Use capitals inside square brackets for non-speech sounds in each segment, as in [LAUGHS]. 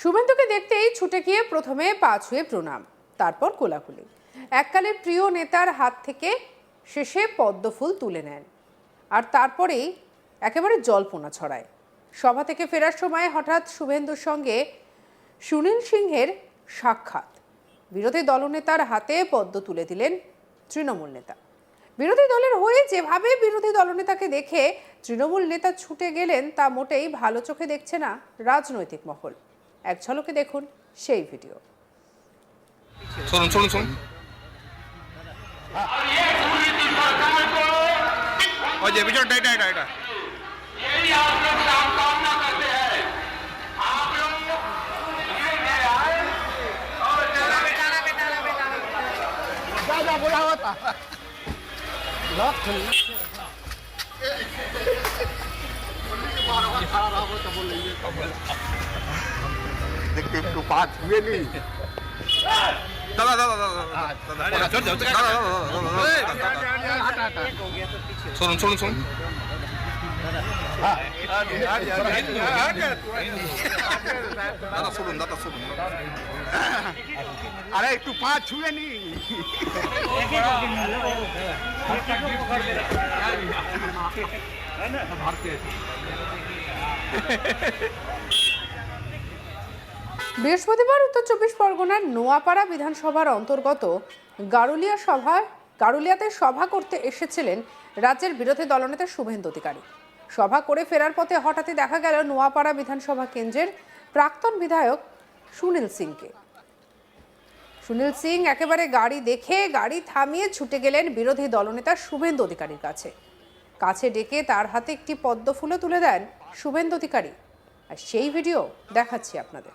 শুভেন্দুকে দেখতেই ছুটে গিয়ে প্রথমে পা ছুঁয়ে প্রণাম, তারপর কোলাকুলি। এককালের প্রিয় নেতার হাত থেকে শেষে পদ্মফুল তুলে নেন আর তারপরেই একেবারে জল্পনা ছড়ায়। সভা থেকে ফেরার সময় হঠাৎ শুভেন্দুর সঙ্গে সুনীল সিংহের সাক্ষাৎ। বিরোধী দলনেতার হাতে পদ্ম তুলে দিলেন তৃণমূল নেতা। বিরোধী দলের হয়ে যেভাবে বিরোধী দলনেতাকে দেখে তৃণমূল নেতা ছুটে গেলেন, তা মোটেই ভালো চোখে দেখছে না রাজনৈতিক মহল। এক ঝলকে দেখুন সেই ভিডিও শুনুন শুনুন শুনুন ওই যে পিছনটা এটা এটা এটা यही आप लोग काम कामना करते हैं आप लोग ये न्याय और चला बेटा बेटा बेटा दादा बोला होता [LAUGHS] लॉक खुल দেখতে একটু পা ছুঁয়ে নি দাদা দাদা দাদা শুনুন শুনুন শুনুন দাদা শুনুন দাদা শুনুন আরে একটু পা ছুঁয়ে নি বৃহস্পতিবার উত্তর চব্বিশ পরগনার নোয়াপাড়া বিধানসভার অন্তর্গত গারুলিয়া সভায় গারুলিয়াতে সভা করতে এসেছিলেন রাজ্যের বিরোধী দলনেতা শুভেন্দু অধিকারী। সভা করে ফেরার পথে হঠাৎই দেখা গেল নোয়াপাড়া বিধানসভা কেন্দ্রের প্রাক্তন বিধায়ক সুনীল সিংকে। সুনীল সিং একেবারে গাড়ি দেখে গাড়ি থামিয়ে ছুটে গেলেন বিরোধী দলনেতা শুভেন্দু অধিকারীর কাছে। কাছে ডেকে তার হাতে একটি পদ্ম ফুলও তুলে দেন শুভেন্দু অধিকারী। আর সেই ভিডিও দেখাচ্ছি আপনাদের।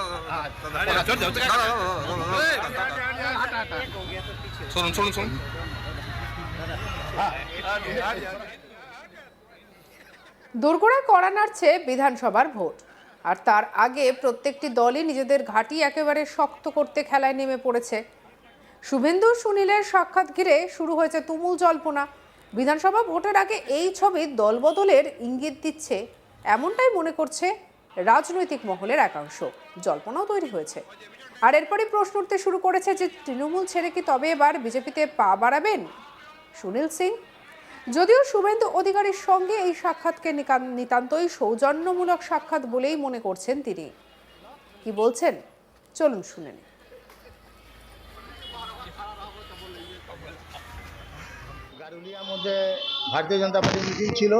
শুনুন শুনুন শুনুন নাড়ছে বিধানসভার ভোট। আর তার আগে প্রত্যেকটি দলই নিজেদের ঘাঁটি একেবারে শক্ত করতে খেলায় নেমে পড়েছে। শুভেন্দু সুনীলের সাক্ষাৎ ঘিরে শুরু হয়েছে তুমুল জল্পনা। বিধানসভা ভোটের আগে এই ছবি দলবদলের ইঙ্গিত দিচ্ছে। এমনটাই মনে করছে রাজনৈতিক মহলের একাংশ। জল্পনাও তৈরি হয়েছে। আর এরপরই প্রশ্ন উঠতে শুরু করেছে যে, তৃণমূল ছেড়ে কি তবে এবার বিজেপিতে পা বাড়াবেন? সুনীল সিং? যদিও শুভেন্দু অধিকারীর সঙ্গে এই সাক্ষাৎকে নিতান্তই সৌজন্যমূলক সাক্ষাৎ বলেই মনে করছেন তিনি। কি বলছেন? চলুন শুনে নিন ভারতীয় জনতা পার্টির মিটিং ছিল।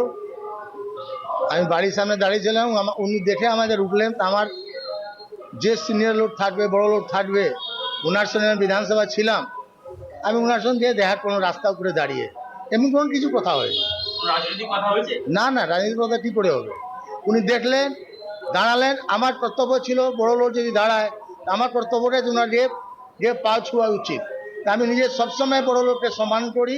আমি বাড়ির সামনে দাঁড়িয়েছিলাম উনি দেখে আমাদের উঠলেন আমার যে সিনিয়র লোক থাকবে বড় লোক থাকবে ওনার সঙ্গে আমি বিধানসভা ছিলাম আমি ওনার সঙ্গে দেখা কোনো রাস্তা উপরে দাঁড়িয়ে। এমন কোনো কিছু কথা হয়নি। হয়েছে? না না রাজনীতির কথা কী করে হবে? উনি দেখলেন দাঁড়ালেন আমার কর্তব্য ছিল বড় লোক যদি দাঁড়ায় আমার কর্তব্যটা যে ওনার গিয়ে গিয়ে পা ছোঁয়া উচিত। তা আমি নিজে সবসময় বড় লোককে সম্মান করি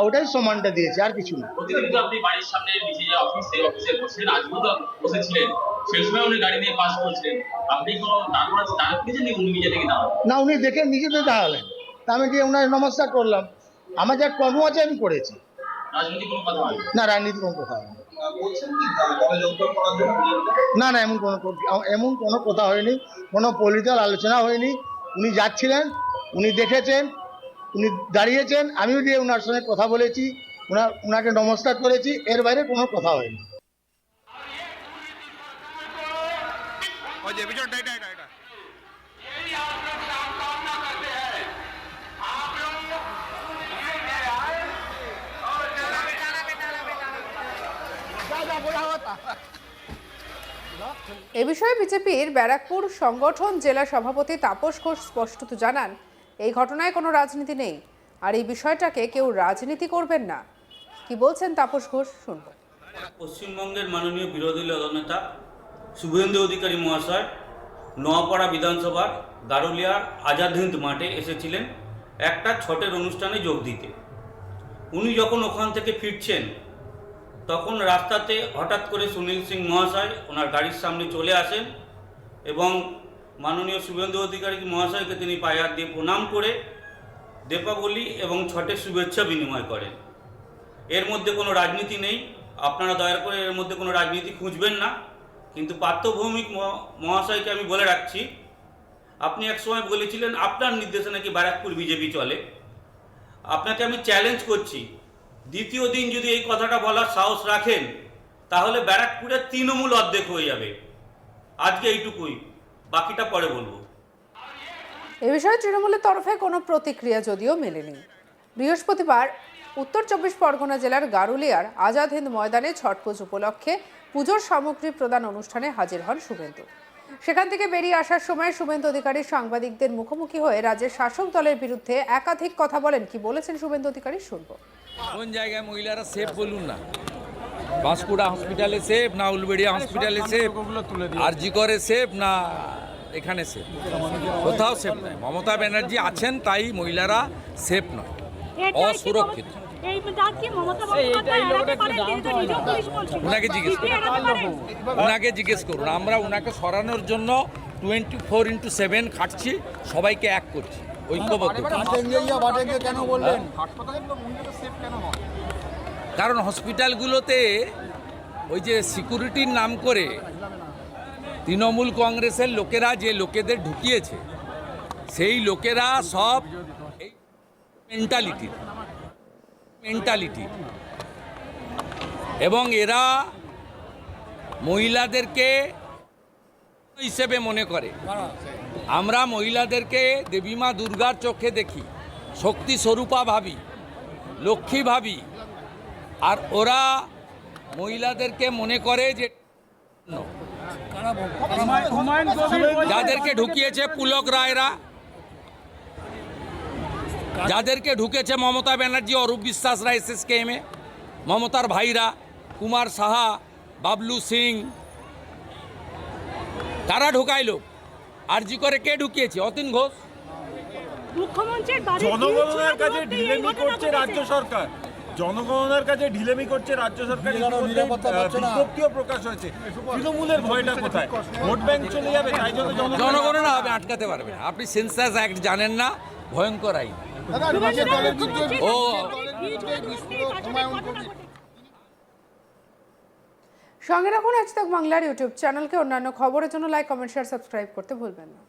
ওটাই সম্মানটা দিয়েছে আর কিছু না। প্রতিদিন তো আপনি বাড়ির সামনে নিচে যে অফিস সেই অফিসে বসেন আজকেও তো বসেছিলেন সেই সময় উনি গাড়ি নিয়ে পাস করছিলেন। আপনি কোনো তারপর দাঁড় করেছেন উনি নিজে থেকে দাঁড়ান? না উনি দেখে নিজেতে দাঁড়ালেন। তা আমি গিয়ে ওনার নমস্কার করলাম। আমার যা কর্ম আছে আমি করেছি। না রাজনীতি কোনো কথা হয়নি না না এমন কোনো এমন কোনো কথা হয়নি। কোনো পলিটিক্যাল আলোচনা হয়নি। উনি যাচ্ছিলেন উনি দেখেছেন উনি দাঁড়িয়েছেন আমিও দিয়ে ওনার সঙ্গে কথা বলেছি ওনার ওনাকে নমস্কার করেছি এর বাইরে কোনো কথা হয়নি। এ বিষয়ে বিজেপির ব্যারাকপুর সংগঠন জেলা সভাপতি তাপস ঘোষ স্পষ্টত জানান এই ঘটনায় কোনো রাজনীতি নেই। আর এই বিষয়টাকে কেউ রাজনীতি করবেন না। কি বলছেন তাপস ঘোষ? শুনব পশ্চিমবঙ্গের মাননীয় বিরোধী দলনেতা শুভেন্দু অধিকারী মহাশয় নোয়াপাড়া বিধানসভার গারুলিয়ার আজাদ হিন্দ মাঠে এসেছিলেন একটা ছটের অনুষ্ঠানে যোগ দিতে। উনি যখন ওখান থেকে ফিরছেন, তখন রাস্তাতে হঠাৎ করে সুনীল সিং মহাশয় ওনার গাড়ির সামনে চলে আসেন এবং মাননীয় শুভেন্দু অধিকারী মহাশয়কে তিনি পায়ে হাত দিয়ে প্রণাম করে দীপাবলি এবং ছটের শুভেচ্ছা বিনিময় করেন। এর মধ্যে কোনো রাজনীতি নেই। আপনারা দয়া করে এর মধ্যে কোনো রাজনীতি খুঁজবেন না। কিন্তু পার্থভৌমিক মহা- মহাশয়কে আমি বলে রাখছি, আপনি একসময় বলেছিলেন, আপনার নির্দেশে নাকি ব্যারাকপুর বিজেপি চলে। আপনাকে আমি চ্যালেঞ্জ করছি, দ্বিতীয় দিন যদি এই কথাটা বলার সাহস রাখেন, তাহলে ব্যারাকপুরের তৃণমূল অর্ধেক হয়ে যাবে। আজকে এইটুকুই। বাকিটা পরে বলব। এ বিষয়ে তৃণমূলের তরফে কোনো প্রতিক্রিয়া যদিও মেলেনি। বৃহস্পতিবার উত্তর চব্বিশ পরগনা জেলার গারুলিয়ার আজাদ হিন্দ ময়দানে ছট পুজো উপলক্ষে পুজোর সামগ্রী প্রদান অনুষ্ঠানে হাজির হন শুভেন্দু। সেখান থেকে বেরিয়ে আসার সময় শুভেন্দু অধিকারী সাংবাদিকদের মুখোমুখি হয়ে রাজ্যের শাসক দলের বিরুদ্ধে একাধিক কথা বলেন। কি বলেছেন শুভেন্দু অধিকারী শুনব। কোন জায়গায় মহিলারা সেফ বলুন না। বাঁশকুড়া হসপিটালে সেফ না উলবেড়িয়া হসপিটালে সেফ আর জি করে সেফ না এখানে সেফ কোথাও সেফ নয়। মমতা ব্যানার্জি আছেন তাই মহিলারা সেফ নয়। অসুরক্ষিত। ওনাকে জিজ্ঞেস পারেন? ওনাকে জিজ্ঞেস করুন। আমরা ওনাকে সরানোর জন্য টোয়েন্টি ফোর ইন্টু সেভেন খাটছি। সবাইকে এক করছি। ঐক্যবদ্ধ কারণ হসপিটালগুলোতে ওই যে সিকিউরিটির নাম করে তৃণমূল কংগ্রেসের লোকেরা যে লোকেদের ঢুকিয়েছে, সেই লোকেরা সব এই মেন্টালিটি মেন্টালিটি এবং এরা মহিলাদেরকে হিসেবে মনে করে। আমরা মহিলাদেরকে দেবীমা দুর্গার চোখে দেখি, শক্তি স্বরূপা ভাবি, লক্ষ্মী ভাবি। আর ওরা মহিলাদেরকে মনে করে যে যাদেরকে ঢুকিয়েছে পুলক রায়রা যাদেরকে ঢুকেছে মমতা ব্যানার্জি অরূপ বিশ্বাসরা এস এস কেমে মমতার ভাইরা কুমার সাহা বাবলু সিং কারা ঢুকাইলো। আরজি করে কে ঢুকিয়েছে? অতীন ঘোষ। মুখ্যমন্ত্রীর গিয়ে কাছে ঢিলেমি করছে রাজ্য সরকার। জনগণনার কাছে ঢিলেমি করছে রাজ্য সরকার বিজ্ঞপ্তিও প্রকাশ হয়েছে। তৃণমূলের ভয়টা কোথায়? ভোট ব্যাংক চলে যাবে তাই জন্য হবে আটকাতে পারবে না। আপনি সেন্সাস অ্যাক্ট জানেন না ভয়ঙ্কর আইন। ও। সঙ্গে রাখুন আজ তক বাংলার ইউটিউব চ্যানেলকে অন্যান্য খবরের জন্য লাইক কমেন্ট শেয়ার সাবস্ক্রাইব করতে ভুলবেন না